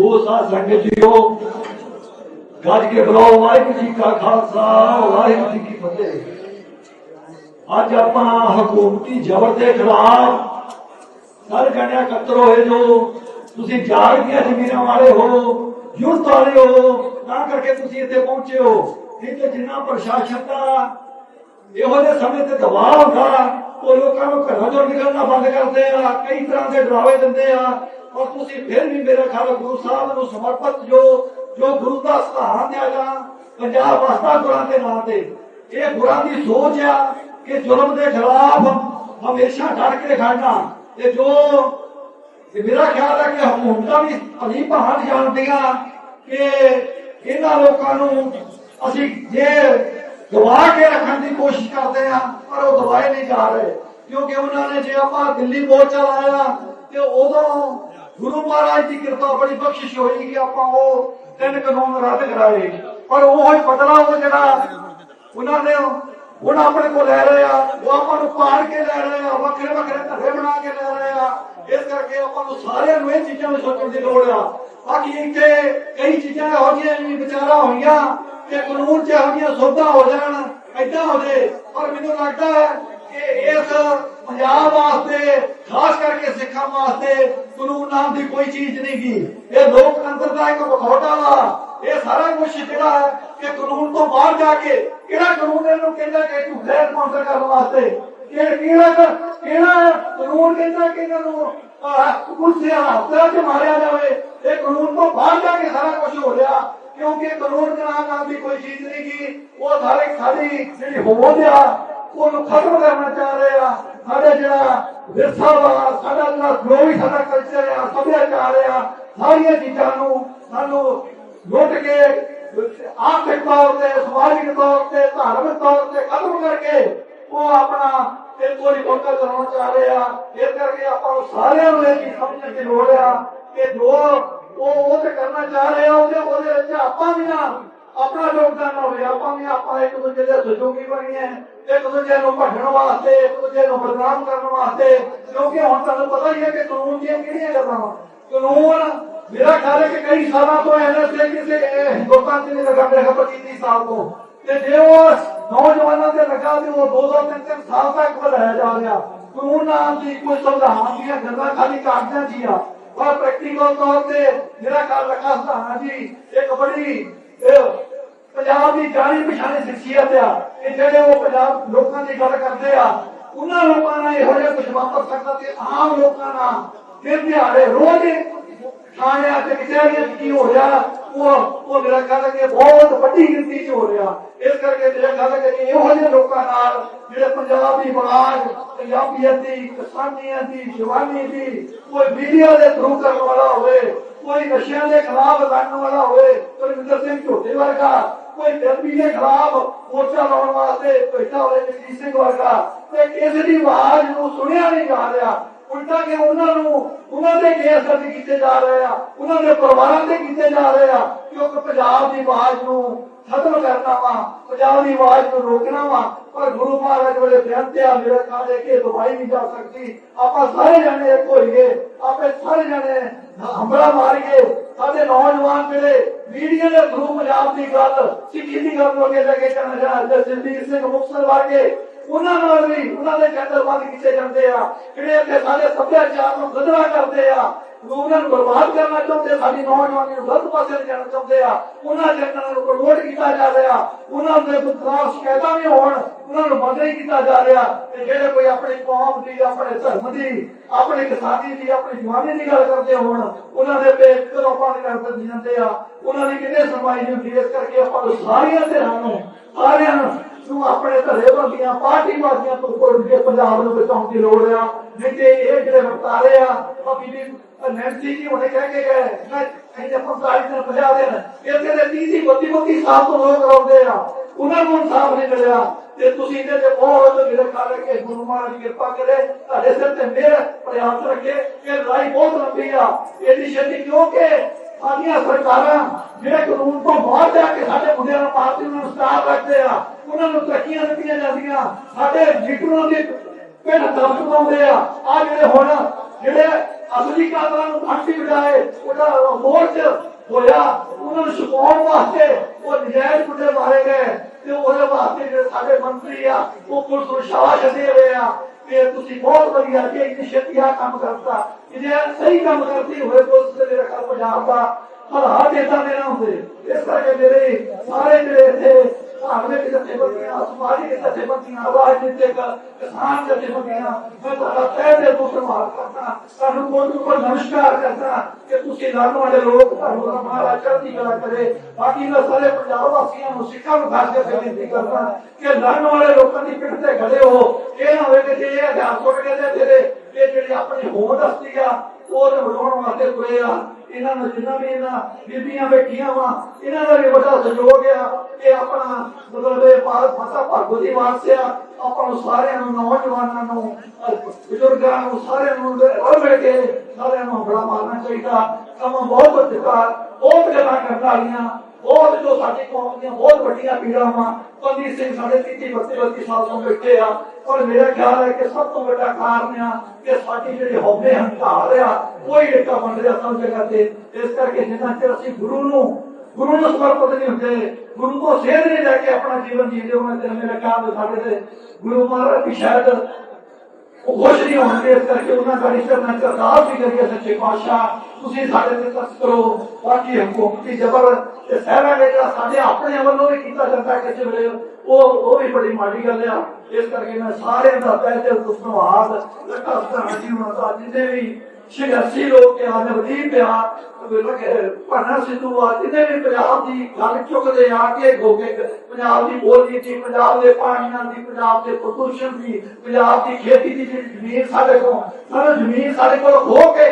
ਉਹ ਸਾਧ ਸੰਗਤ ਜੀਓ। ਗੱਜ ਕੇ ਬੁਲਾਓ, ਵਾਹਿਗੁਰੂ ਜੀ ਕਾ ਖਾਲਸਾ, ਵਾਹਿਗੁਰੂ ਜੀ ਕੀ ਫਤਿਹ। ਅੱਜ ਆਪਾਂ ਹਕੂਮਤੀ ਜ਼ਬਰ ਦੇ ਖਿਲਾਫ ਸਾਰੇ ਜਣੇ ਇਕੱਤਰ ਹੋਏ ਜੋ। ਤੁਸੀਂ ਜਾਗ ਦੀਆਂ ਜ਼ਮੀਨਾਂ ਵਾਲੇ ਹੋ ਯੁੱਧ ਵਾਲੇ ਹੋ, ਤਾਂ ਕਰਕੇ ਤੁਸੀਂ ਇੱਥੇ ਪਹੁੰਚੇ ਹੋ। ਨਹੀਂ ਤੇ ਜਿੰਨਾ ਪ੍ਰਸ਼ਾਸਨ ਦਾ ਇਹੋ ਜਿਹੇ ਸਮੇਂ ਤੇ ਦਬਾਅ ਹੁੰਦਾ, ਉਹ ਲੋਕਾਂ ਨੂੰ ਘਰਾਂ ਚੋਂ ਨਿਕਲਣਾ ਬੰਦ ਕਰਦੇ ਆ, ਕਈ ਤਰ੍ਹਾਂ ਦੇ ਡਰਾਵੇ ਦਿੰਦੇ ਆ। ਔਰ ਤੁਸੀਂ ਫਿਰ ਵੀ ਮੇਰੇ ਖਿਆਲ ਗੁਰੂ ਸਾਹਿਬ ਨੂੰ ਸਮਰਪਿਤ ਜੋ ਜੋ ਗੁਰੂ ਦਾ ਸਹਾਰਾ ਦਿਆ ਜਾ ਪੰਜਾਬ ਵਾਸਤਾ ਗੁਰਾਂ ਦੇ ਨਾਂ ਤੇ। ਇਹ ਗੁਰਾਂ ਦੀ ਸੋਚ ਆ ਕਿ ਜ਼ੁਲਮ ਦੇ ਖਿਲਾਫ ਹਮੇਸ਼ਾ ਡਟ ਕੇ ਖੜਨਾ। ਤੇ ਜੋ ਮੇਰਾ ਖਿਆਲ ਹੈ ਕਿ ਹਕੂਮਤਾਂ ਵੀ ਭਲੀ ਭਾਂਤ ਜਾਣਦੀਆਂ ਕਿ ਇਹਨਾਂ ਲੋਕਾਂ ਨੂੰ ਅਸੀਂ ਜੇ ਦਬਾ ਕੇ ਰੱਖਣ ਦੀ ਕੋਸ਼ਿਸ਼ ਕਰਦੇ ਆ, ਪਰ ਉਹ ਦਬਾਏ ਨਹੀਂ ਜਾ ਰਹੇ। ਕਿਉਂਕਿ ਉਹਨਾਂ ਨੇ ਜੇ ਆਪਾਂ ਦਿੱਲੀ ਮੋਰਚਾ ਲਾਇਆ ਤੇ ਉਦੋਂ ਗੁਰੂ ਮਹਾਰਾਜ ਦੀ ਕਿਰਪਾ ਬੜੀ ਬਖਸ਼ਿਸ਼ ਹੋਈ ਕਿ ਆਪਾਂ ਉਹ ਤਿੰਨ ਕਾਨੂੰਨ ਰੱਦ ਕਰਾਏ। ਪਰ ਉਹ ਹੀ ਬਦਲਾ ਉਹ ਜਿਹੜਾ ਉਹਨਾਂ ਨੇ ਹੁਣ ਆਪਣੇ ਕੋਲ ਲੈ ਰਹੇ ਆ ਉਹ ਆਪਾਂ ਨੂੰ ਪਾੜ ਕੇ ਲੈ ਰਹੇ ਆ ਵੱਖਰੇ ਵੱਖਰੇ ਧੱਰੇ ਬਣਾ ਕੇ ਲੈ ਰਹੇ ਆ ਇਸ ਕਰਕੇ ਆਪਾਂ ਨੂੰ ਸਾਰਿਆਂ ਨੂੰ ਇਹ ਚੀਜ਼ਾਂ ਨੂੰ ਸੋਚਣ ਦੀ ਲੋੜ ਆ। ਬਾਕੀ ਇੱਥੇ ਕਈ ਚੀਜ਼ਾਂ ਇਹੋ ਜਿਹੀਆਂ ਵੀ ਵਿਚਾਰਾ ਹੋਈਆਂ ਕਿ ਕਾਨੂੰਨ 'ਚ ਇਹੋ ਜਿਹੀਆਂ ਸੋਧਾਂ ਹੋ ਜਾਣ, ਏਦਾਂ ਹੋ ਜੇ। ਪਰ ਮੈਨੂੰ ਲੱਗਦਾ ਹੈ ਕਿ ਇਸ ਪੰਜਾਬ ਵਾਸਤੇ, ਖਾਸ ਕਰਕੇ ਸਿੱਖਾਂ ਵਾਸਤੇ ਕਾਨੂੰਨ ਨਾਮ ਦੀ ਕੋਈ ਚੀਜ਼ ਨਹੀਂ ਗੀ। ਇਹ ਲੋਕਤੰਤਰ ਦਾ ਇੱਕ ਵਿਖੌਟਾ ਵਾ। ਇਹ ਸਾਰਾ ਕੁਝ ਜਿਹੜਾ ਹੈ ਕਿ ਕਾਨੂੰਨ ਤੋਂ ਬਾਹਰ ਜਾ ਕੇ ਕਿਹੜਾ ਕਾਨੂੰਨ ਇਹਨੂੰ ਕਹਿੰਦਾ ਕਿ ਝੂਠੇ ਸਪਾਂਸਰ ਕਰਨ ਵਾਸਤੇ। ਕਿ ਕਿਹੜਾ ਕਿਹੜਾ ਕਾਨੂੰਨ ਕਹਿੰਦਾ ਕਿ ਇਹਨਾਂ ਨੂੰ ਕੁਰਸੀਆਂ ਹੱਥਾਂ 'ਚ ਮਾਰਿਆ ਜਾਵੇ। ਇਹ ਕਾਨੂੰਨ ਤੋਂ ਬਾਹਰ ਜਾ ਕੇ ਸਾਰਾ ਕੁਝ ਹੋ ਰਿਹਾ। ਕਿਉਂਕਿ ਕਾਨੂੰਨ ਦੇ ਨਾਲ ਵੀ ਕੋਈ ਚੀਜ਼ ਨਹੀਂ ਕੀ ਉਹ ਸਾਰੇ ਸਾਡੀ ਜਿਹੜੀ ਹੋਂਦ ਆ, ਉਹਨੂੰ ਖਤਮ ਕਰਨਾ ਚਾਹ ਰਹੇ ਆ। ਸਾਡੇ ਜਿਹੜਾ ਵਿਰਸਾ ਵਾ, ਸਾਡਾ ਜਿਹੜਾ ਜੋ ਸਾਡਾ ਕਲਚਰ ਆ, ਸੱਭਿਆਚਾਰ ਆ, ਸਾਰੀਆਂ ਚੀਜ਼ਾਂ ਨੂੰ ਸਾਨੂੰ ਲੁੱਟ ਕੇ, ਆਰਥਿਕ ਤੌਰ ਤੇ, ਸਮਾਜਿਕ ਤੌਰ ਤੇ, ਧਾਰਮਿਕ ਤੌਰ ਤੇ ਖਤਮ ਕਰਕੇ ਉਹ ਆਪਣਾ ਇਹ ਕੋਈ ਕੋਕਾ ਕਰਾਉਣਾ ਚਾਹ ਰਹੇ ਆ। ਇਸ ਕਰਕੇ ਆਪਾਂ ਨੂੰ ਸਾਰਿਆਂ ਨੂੰ ਇਹ ਸਮਝਣ ਦੀ ਲੋੜ ਆ ਕਿ ਜੋ ਉਹ ਉਹ ਤੇ ਕਰਨਾ ਚਾਹ ਰਹੇ ਆ, ਉਹਦੇ ਉਹਦੇ ਵਿੱਚ ਆਪਾਂ ਵੀ ਨਾ ਆਪਣਾ ਯੋਗਦਾਨ ਹੋਵੇ। ਆਪਾਂ ਵੀ ਆਪਾਂ ਇੱਕ ਦੂਜੇ ਦੇ ਸਹਿਯੋਗੀ ਬਣੀਏ, ਇੱਕ ਦੂਜੇ ਨੂੰ ਭੱਜਣ ਵਾਸਤੇ, ਇੱਕ ਦੂਜੇ ਨੂੰ ਬਦਨਾਮ ਕਰਨ ਵਾਸਤੇ। ਕਿਉਂਕਿ ਹੁਣ ਤੁਹਾਨੂੰ ਪਤਾ ਹੀ ਹੈ ਕਿ ਕਾਨੂੰਨ ਦੀਆਂ ਕਿਹੜੀਆਂ ਗੱਲਾਂ ਕਾਨੂੰਨ ਮੇਰਾ ਖਿਆਲ ਹੈ ਕਿ ਕਈ ਸਾਲਾਂ ਤੋਂ ਐਨਐਸਏ ਕਿਸੇ ਹਿੰਦੁਸਤਾਨ ਚ ਨਹੀਂ ਲੱਗਾ ਮੇਰੇ ਖਿਆਲ 25 ਸਾਲ ਤੋਂ। ਤੇ ਜੇ ਉਹ ਨੌਜਵਾਨਾਂ ਤੇ ਲੱਗਾ ਤੇ ਉਹ ਦੋ ਦੋ ਤਿੰਨ ਤਿੰਨ ਸਾਲ ਤੱਕ ਵਧਾਇਆ ਜਾ ਰਿਹਾ। ਕਾਨੂੰਨ ਨਾਮ ਦੀ ਕੋਈ ਸੰਵਿਧਾਨ ਦੀਆਂ ਗੱਲਾਂ ਖਾਲੀ ਕਾਗਜ਼ਾਂ 'ਚ ਹੀ ਆ ਪਰ ਪ੍ਰੈਕਟੀਕਲ ਤੌਰ ਤੇ ਮੇਰਾ ਖਿਆਲ ਰੱਖਾ ਜੀ ਇੱਕ ਬੜੀ ਪੰਜਾਬ ਦੀ ਜਾਣੀ ਪਛਾਣੀ ਸ਼ਖਸੀਅਤ ਆ ਕਿ ਜਿਹੜੇ ਉਹ ਪੰਜਾਬ ਲੋਕਾਂ ਦੀ ਗੱਲ ਕਰਦੇ ਆ, ਉਹਨਾਂ ਲੋਕਾਂ ਨਾਲ ਇਹੋ ਜਿਹਾ ਕੁਝ ਵਾਪਰ ਸਕਦਾ ਤੇ ਆਮ ਲੋਕਾਂ ਨਾਲ ਫਿਰ ਦਿਹਾੜੇ ਰੋਜ਼ ਥਾਣਿਆਂ ਤੇ ਕਿਸੇ ਕੀ ਹੋ ਰਿਹਾ ਉਹ ਉਹ ਮੇਰਾ ਖਿਆਲ ਹੈ ਕਿ ਬਹੁਤ ਵੱਡੀ ਗਿਣਤੀ 'ਚ ਹੋ ਰਿਹਾ। ਇਸ ਕਰਕੇ ਮੇਰਾ ਖਿਆਲ ਹੈ ਕਿ ਇਹੋ ਜਿਹੇ ਲੋਕਾਂ ਨਾਲ ਜਿਹੜੇ ਪੰਜਾਬ ਦੀ ਆਵਾਜ਼ ਪੰਜਾਬੀਅਤ ਦੀ ਕਿਸਾਨੀਆਂ ਦੀ ਜਵਾਨੀ ਦੀ ਕੋਈ ਮੀਡੀਆ ਦੇ ਥਰੂ ਕਰਨ ਵਾਲਾ ਹੋਵੇ, ਕੋਈ ਨਸ਼ਿਆਂ ਦੇ ਖਿਲਾਫ ਲੜਨ ਵਾਲਾ ਹੋਵੇ ਕੁਲਵਿੰਦਰ ਸਿੰਘ ਝੋਟੇ ਵਰਗਾ, ਕੋਈ ਗਰਮੀ ਦੇ ਖਿਲਾਫ ਮੋਰਚਾ ਲਾਉਣ ਵਾਸਤੇ ਬੈਠਾ ਹੋਵੇ, ਜਗਜੀਤ ਸਿੰਘ ਵਰਗਾ, ਤੇ ਕਿਸੇ ਦੀ ਆਵਾਜ਼ ਨੂੰ ਸੁਣਿਆ ਨਹੀਂ ਜਾ ਰਿਹਾ। ਉਲਟਾ ਕਿ ਉਹਨਾਂ ਨੂੰ, ਉਹਨਾਂ ਦੇ ਕੇਸ ਦਰਜ ਕੀਤੇ ਜਾ ਰਹੇ ਆ, ਉਹਨਾਂ ਦੇ ਪਰਿਵਾਰਾਂ ਤੇ ਕੀਤੇ ਜਾ ਰਹੇ ਆ ਕਿਉਂਕਿ ਪੰਜਾਬ ਦੀ ਆਵਾਜ਼ ਨੂੰ ਖਤਮ ਕਰਨਾ ਵਾ, ਪੰਜਾਬ ਦੀ ਆਵਾਜ਼ ਨੂੰ ਰੋਕਣਾ ਵਾ, ਪਰ ਗੁਰੂ ਮਹਾਰਾਜ ਵਾਲੇ ਬੇਨਤੀ ਆ, ਮੇਰੇ ਖਾਲੇ ਕਿ ਦਵਾਈ ਨਹੀਂ ਜਾ ਸਕਦੀ। ਆਪਾਂ ਸਾਰੇ ਜਣੇ ਇੱਕ ਹੋਈਏ ਆਪੇ ਸਾਰੇ ਜਣੇ ਹਮਲਾ ਮਾਰੀਏ, ਸਾਡੇ ਨੌਜਵਾਨ ਜਿਹੜੇ ਮੀਡੀਆ ਦੇ ਥਰੂ ਪੰਜਾਬ ਦੀ ਗੱਲ, ਸਿੱਖੀ ਦੀ ਗੱਲ ਨੂੰ ਅੱਗੇ ਲੈ ਕੇ ਚੱਲਣਾ ਚਾਹੁੰਦੇ ਸਿੰਘ ਮੁਕਤਸਰ ਵਰਗੇ ਉਹਨਾਂ ਨਾਲ ਵੀ ਉਹਨਾਂ ਦੇ ਕੇਂਦਰ ਕੀਤੇ ਜਾਂਦੇ ਆ। ਜਿਹੜੇ ਇੱਥੇ ਸਾਡੇ ਸੱਭਿਆਚਾਰ ਨੂੰ ਗਦਰਾ ਕਰਦੇ ਆ ਉਹਨਾਂ ਨੂੰ ਬਰਬਾਦ ਕਰਨਾ ਚਾਹੁੰਦੇ ਸਾਡੀ ਨੌਜਵਾਨੀ ਨੂੰ ਗਲਤ ਪਾਸੇ ਲਿਜਾਣਾ ਚਾਹੁੰਦੇ ਆ। ਉਹਨਾਂ ਚੈਨਲਾਂ ਨੂੰ ਪ੍ਰਮੋਟ ਕੀਤਾ ਜਾ ਰਿਹਾ, ਉਹਨਾਂ ਦੇ ਖਿਲਾਫ ਸ਼ਿਕਾਇਤਾਂ ਵੀ ਹੋਣ, ਉਹਨਾਂ ਨੂੰ ਬੰਦ ਨਹੀਂ ਕੀਤਾ ਜਾ ਰਿਹਾ। ਤੇ ਜਿਹੜੇ ਕੋਈ ਆਪਣੀ ਕੌਮ ਦੀ, ਆਪਣੇ ਧਰਮ ਦੀ, ਆਪਣੇ ਕਿਸਾਨੀ ਦੀ, ਆਪਣੀ ਜਵਾਨੀ ਦੀ ਗੱਲ ਕਰਦੇ ਹੋਣ, ਉਹਨਾਂ ਦੇ ਪੇਟ ਕਦੋਂ ਪਾਣੀ ਦਿੱਤੇ ਜਾਂਦੇ ਆ। ਉਹਨਾਂ ਦੀ ਕਿੰਨੇ ਸੁਣਵਾਈ ਨਹੀਂ ਹੁੰਦੀ ਕਰਕੇ ਆਪਾਂ ਨੂੰ ਸਾਰੀਆਂ ਧਿਰਾਂ ਨੂੰ ਸਾਰਿਆਂ ਨੂੰ ਨੂੰ ਆਪਣੇ ਘਰੇ ਬੰਦੀਆਂ, ਪਾਰਟੀ ਤੋਂ ਕੋਲ ਕੇ ਪੰਜਾਬ ਨੂੰ ਬਚਾਉਣ ਦੀ ਲੋੜ ਆ, ਨਹੀਂ ਤੇ ਇਹ ਜਿਹੜੇ ਵਰਤਾਰੇ ਆ ਉਹ ਬੀਬੀ ਨੈਂਸੀ ਜੀ ਹੁਣੇ ਕਹਿ ਕੇ ਗਏ, ਮੈਂ ਕਹਿੰਦੇ 45 ਦਿਨ 50 ਦਿਨ ਇੱਥੇ ਦੇ 30 ਦੀ 32 32 ਸਾਲ ਤੋਂ ਲੋਕ ਰੋਂਦੇ ਆ। ਉਹਨਾਂ ਨੂੰ ਇਨਸਾਫ ਨਹੀਂ ਮਿਲਿਆ। ਤੇ ਤੁਸੀਂ ਇਹਦੇ ਤੇ ਬਹੁਤ ਮੇਰੇ ਖਿਆਲ ਗੁਰੂ ਮਹਾਰਾਜ ਦੀ ਕਿਰਪਾ ਕਰੇ, ਤੁਹਾਡੇ ਸਿਰ ਤੇ ਮਿਹਰ ਪ੍ਰਯਾਸ ਰੱਖੇ, ਇਹ ਲੜਾਈ ਬਹੁਤ ਲੰਬੀ ਆ। ਇਹਦੀ ਛੇਤੀ ਕਿਉਂਕਿ ਸਾਡੀਆਂ ਸਰਕਾਰਾਂ ਜਿਹੜੇ ਕਾਨੂੰਨ ਤੋਂ ਬਾਹਰ ਜਾ ਕੇ ਸਾਡੇ ਮੁੰਡਿਆਂ ਨੂੰ ਪਾਰਟੀ ਨੂੰ ਸਟਾਰ ਰੱਖਦੇ ਆ, ਉਹਨਾਂ ਨੂੰ ਤਰੱਕੀਆਂ ਦਿੱਤੀਆਂ ਜਾਂਦੀਆਂ। ਸਾਡੇ ਜੀਟੂਆਂ ਦੇ ਪਿੰਡ ਦਰਦ ਪਾਉਂਦੇ ਆ। ਆ ਜਿਹੜੇ ਹੁਣ ਜਿਹੜੇ ਅਸਲੀ ਕਾਤਲਾਂ ਨੂੰ ਫਾਂਸੀ ਵਜਾਏ ਉਹਦਾ ਮੋਰਚ ਹੋਇਆ, ਉਹਨਾਂ ਨੂੰ ਛੁਪਾਉਣ ਵਾਸਤੇ ਉਹ ਨਜਾਇਜ਼ ਮੁੰਡੇ ਮਾਰੇ ਗਏ। ਤੇ ਉਹਦੇ ਵਾਸਤੇ ਜਿਹੜੇ ਸਾਡੇ ਮੰਤਰੀ ਆ, ਉਹ ਪੁਲਿਸ ਨੂੰ ਸ਼ਾਬਾਸ਼ ਦੇ ਰਹੇ ਆ। ਕਿ ਤੁਸੀਂ ਬਹੁਤ ਵਧੀਆ ਕਿ ਇੰਨੀ ਛੇਤੀ ਆਹ ਕੰਮ ਕਰਤਾ। ਕਿ ਜੇ ਸਹੀ ਕੰਮ ਕਰਦੀ ਹੋਵੇ ਪੁਲਿਸ ਦੇ ਮੇਰੇ ਖਿਆਲ ਪੰਜਾਬ ਦਾ। ਹਾਲਾਤ ਏਦਾਂ ਦੇ ਨਾ ਹੁੰਦੇ ਇਸ ਕਰਕੇ ਮੇਰੇ ਸਾਰੇ ਜਿਹੜੇ ਇੱਥੇ ਧਾਰਮਿਕ ਜਥੇਬੰਦੀਆਂ ਸਮਾਜਿਕ ਜਥੇਬੰਦੀਆਂ ਰਾਜਨੀਤਿਕ ਕਿਸਾਨ ਜਥੇਬੰਦੀਆਂ ਮੈਂ ਤੁਹਾਡਾ ਤਹਿ ਦਿਲ ਤੋਂ ਧੰਨਵਾਦ ਕਰਦਾ ਤੁਹਾਨੂੰ ਬਹੁਤ ਬਹੁਤ ਨਮਸਕਾਰ ਕਰਦਾ ਕਿ ਤੁਸੀਂ ਲੜਨ ਵਾਲੇ ਲੋਕ ਤੁਹਾਨੂੰ ਦਾ ਮਹਾਰਾਜ ਚੜ੍ਹਦੀ ਕਲਾ ਕਰੇ। ਬਾਕੀ ਮੈਂ ਸਾਰੇ ਪੰਜਾਬ ਵਾਸੀਆਂ ਨੂੰ ਸਿੱਖਾਂ ਨੂੰ ਖਾਸ ਕਰਕੇ ਬੇਨਤੀ ਕਰਦਾ ਕਿ ਲੜਨ ਵਾਲੇ ਲੋਕਾਂ ਦੀ ਪਿੱਠ ਤੇ ਖੜੇ ਹੋ। ਇਹ ਨਾ ਹੋਵੇ ਕਿ ਜੇ ਇਹ ਅਧਿਆਪ ਸੁੱਟ ਕੇ ਤੇ ਤੇਰੇ ਇਹ ਜਿਹੜੀ ਆਪਣੀ ਹੋਂਦ ਹਸਤੀ ਆ, ਉਹ ਤੇ ਵਡਾਉਣ ਵਾਸਤੇ ਤੁਰੇ ਆ। ਇਹਨਾਂ ਨੂੰ ਜਿੰਨਾ ਵੀ ਇਹਨਾਂ ਬੀਬੀਆਂ ਬੈਠੀਆਂ ਵਾ, ਇਹਨਾਂ ਦਾ ਵੀ ਵੱਡਾ ਸਹਿਯੋਗ ਆ ਕਿ ਆਪਣਾ ਮਤਲਬ ਇਹ ਭਾਰਤ ਫਸਾ ਭਾਗੋ ਦੀ ਵਾਰਸ ਆ। ਆਪਾਂ ਨੂੰ ਸਾਰਿਆਂ ਨੂੰ, ਨੌਜਵਾਨਾਂ ਨੂੰ, ਬਜ਼ੁਰਗਾਂ ਨੂੰ, ਸਾਰਿਆਂ ਨੂੰ ਰਲ ਮਿਲ ਕੇ ਸਾਰਿਆਂ ਨੂੰ ਹਮਲਾ ਮਾਰਨਾ ਚਾਹੀਦਾ। ਕੰਮ ਬਹੁਤ ਅਧਿਕਾਰ ਬਹੁਤ ਗੱਲਾਂ ਕਰਨ ਵਾਲੀਆਂ। ਬਹੁਤ ਜੋ ਸਾਡੀ ਕੌਮ ਦੀਆਂ ਬਹੁਤ ਵੱਡੀਆਂ ਪੀੜਾਂ ਵਾ ਕੁਲਦੀਪ ਸਿੰਘ ਸਾਡੇ 30 32 32 ਸਾਲ ਤੋਂ ਬੈਠੇ ਆ, ਪਰ ਮੇਰਾ ਖਿਆਲ ਹੈ ਕਿ ਸਭ ਤੋਂ ਵੱਡਾ ਕਾਰਨ ਆ ਕਿ ਸਾਡੀ ਜਿਹੜੇ ਹਉਮੈ ਹੰਕਾਰ ਆ ਕੋਈ ਏਕਾ ਬਣ ਰਿਹਾ ਸਭ ਜਗ੍ਹਾ ਤੇ। ਇਸ ਕਰਕੇ ਜਿੰਨਾ ਚਿਰ ਅਸੀਂ ਗੁਰੂ ਨੂੰ ਗੁਰੂ ਨੂੰ ਸਮਰਪਿਤ ਨਹੀਂ ਹੁੰਦੇ, ਗੁਰੂ ਤੋਂ ਸੇਧ ਨਹੀਂ ਲੈ ਕੇ ਆਪਣਾ ਜੀਵਨ ਜੀਂਦੇ ਉਹਨਾਂ ਤੇ ਮੇਰਾ ਖਿਆਲ ਸਾਡੇ ਤੇ। ਗੁਰੂ ਮਹਾਰਾਜ ਵੀ ਸ਼ਾਇਦ ਉਹ ਖੁਸ਼ ਨਹੀਂ ਹੋਣਗੇ, ਇਸ ਕਰਕੇ ਉਹਨਾਂ ਦਾ ਰਿਸ਼ਤਾ ਮੈਂ ਅਰਦਾਸ ਵੀ ਕਰੀਏ, ਸੱਚੇ ਪਾਤਸ਼ਾਹ। ਤੁਸੀਂ ਸਾਡੇ ਤੇ ਤਰਸ ਕਰੋ। ਬਾਕੀ ਹਕੂਮਤੀ ਜ਼ਬਰ ਤੇ ਸਹਿਰਾ ਜਿਹੜਾ ਸਾਡੇ ਆਪਣੇ ਵੱਲੋਂ ਵੀ ਕੀਤਾ ਜਾਂਦਾ ਕਿਸੇ ਵੇਲੇ, ਉਹ ਉਹ ਵੀ ਬੜੀ ਮਾੜੀ ਗੱਲ ਆ। ਇਸ ਕਰਕੇ ਮੈਂ ਸਾਰਿਆਂ ਦਾ ਪਹਿਲੇ ਤੋਂ ਧੰਨਵਾਦ। ਲੱਗਾ ਸਤਾਨਾ ਜੀ ਉਹਨਾਂ ਦਾ ਜਿੰਨੇ ਵੀ ਸ਼ਿਆਸੀ ਲੋਕ ਆ ਨਵਦੀਪ ਆ ਭਾਨਾ ਸਿੱਧੂ ਆ ਜਿੰਨੇ ਵੀ ਪੰਜਾਬ ਦੀ ਗੱਲ ਚੁੱਕਦੇ ਆ ਕੇ ਗੋਗੇ ਪੰਜਾਬ ਦੀ ਬੋਲੀ ਦੀ, ਪੰਜਾਬ ਦੇ ਪਾਣੀਆਂ ਦੀ, ਪੰਜਾਬ ਦੇ ਪ੍ਰਦੂਸ਼ਣ ਦੀ, ਪੰਜਾਬ ਦੀ ਖੇਤੀ ਦੀ ਜਿਹੜੀ ਜ਼ਮੀਨ ਸਾਡੇ ਕੋਲ, ਸਾਰਾ ਜ਼ਮੀਨ ਸਾਡੇ ਕੋਲ ਖੋ ਕੇ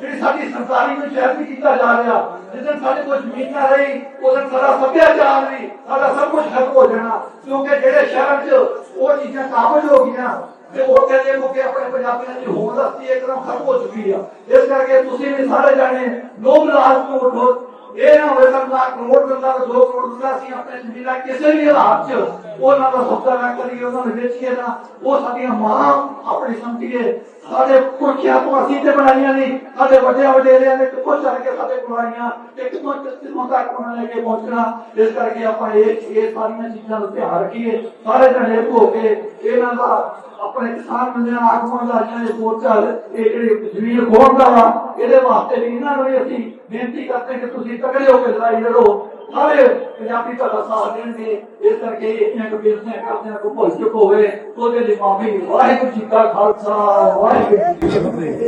ਜਿਹੜੀ ਸਾਡੀ ਸਰਕਾਰੀ ਨੂੰ ਸ਼ਹਿਰ ਕੀਤਾ ਜਾ ਰਿਹਾ, ਜਿੱਦਣ ਸਾਡੇ ਕੋਲ ਜ਼ਮੀਨ ਨਾ ਰਹੀ, ਉਦੋਂ ਸਾਰਾ ਸੱਭਿਆਚਾਰ ਵੀ ਸਾਡਾ ਸਭ ਕੁਝ ਖਤਮ ਹੋ ਜਾਣਾ, ਕਿਉਂਕਿ ਜਿਹੜੇ ਸ਼ਹਿਰਾਂ 'ਚ ਉਹ ਚੀਜ਼ਾਂ ਕਾਬਜ ਹੋ ਗਈਆਂ ਤੇ ਉਹ ਕਹਿੰਦੇ ਮੁੱਕੇ ਆਪਣੇ ਪੰਜਾਬੀਆਂ ਦੀ ਹੋਂਦ ਹਸਤੀ ਇੱਕਦਮ ਖਤਮ ਹੋ ਚੁੱਕੀ ਆ। ਇਸ ਕਰਕੇ ਤੁਸੀਂ ਵੀ ਸਾਰੇ ਜਾਣੇ ਲੋਕ ਲਾਜ ਨੂੰ ਉਠੋ। ਇਹ ਨਾ ਹੋਵੇ ਤਾਂ ਲੱਖ ਕਰੋੜ ਦਿੰਦਾ ਤੇ 2 ਕਰੋੜ ਦਿੰਦਾ ਸੀ ਆਪਣੇ ਜ਼ਮੀਨਾਂ ਕਿਸੇ ਵੀ ਹਾਲਾਤ 'ਚ। ਉਹਨਾਂ ਦਾ ਸੌਦਾ ਨਾ ਕਰੀਏ ਉਹਨਾਂ ਨੂੰ ਵੇਚੀਏ ਨਾ ਉਹ ਸਾਡੀਆਂ ਮਾਂ ਆਪਣੀ ਸਮਝੀਏ ਸਾਡੇ ਪੁਰਖਿਆਂ ਤੋਂ ਅਸੀਂ ਤੇ ਬਣਾਈਆਂ ਨਹੀਂ। ਸਾਡੇ ਵੱਡੇ ਵਡੇਰਿਆਂ ਨੇ ਕਿੱਥੋਂ ਚੱਲ ਕੇ ਸਾਡੇ ਕੋਲ ਤੇ ਕਿੱਥੋਂ ਕਿੱਥੋਂ ਤੱਕ ਉਹਨਾਂ ਲੈ ਕੇ ਪਹੁੰਚਣਾ। ਇਸ ਕਰਕੇ ਆਪਾਂ ਇਹ ਇਹ ਸਾਰੀਆਂ ਚੀਜ਼ਾਂ ਨੂੰ ਧਿਆਨ ਰੱਖੀਏ। ਸਾਰੇ ਜਣੇ ਇੱਕ ਹੋ ਕੇ ਇਹਨਾਂ ਦਾ ਆਪਣੇ ਕਿਸਾਨ ਬੰਦਿਆਂ, ਆਗੂਆਂ ਦਾ ਜਿਹੜੇ ਮੋਰਚਾ ਇਹ ਜਿਹੜੇ ਜ਼ਮੀਨ ਖੋਣ ਦਾ ਵਾ ਇਹਦੇ ਵਾਸਤੇ ਵੀ ਇਹਨਾਂ ਨੂੰ ਵੀ ਅਸੀਂ ਬੇਨਤੀ ਕਰਦੇ ਕਿ ਤੁਸੀਂ ਤਕੜੇ ਹੋ ਕੇ ਲੜਾਈ ਲੜੋ। ਸਾਰੇ ਪੰਜਾਬੀ ਤੁਹਾਡਾ ਸਾਥ ਦੇਣਗੇ ਇਸ ਕਰਕੇ ਇਹਨਾਂ ਨੂੰ ਬੇਨਤੀ ਕਰਦੇ ਹਾਂ ਕੋ ਭੁੱਲ ਚੁੱਕ ਹੋਵੇ। ਉਹਦੇ ਲਈ ਮਾਫੀ, ਵਾਹਿਗੁਰੂ ਜੀ ਕਾ ਖਾਲਸਾ, ਵਾਹਿਗੁਰੂ ਜੀ ਕੀ ਫਤਿਹ।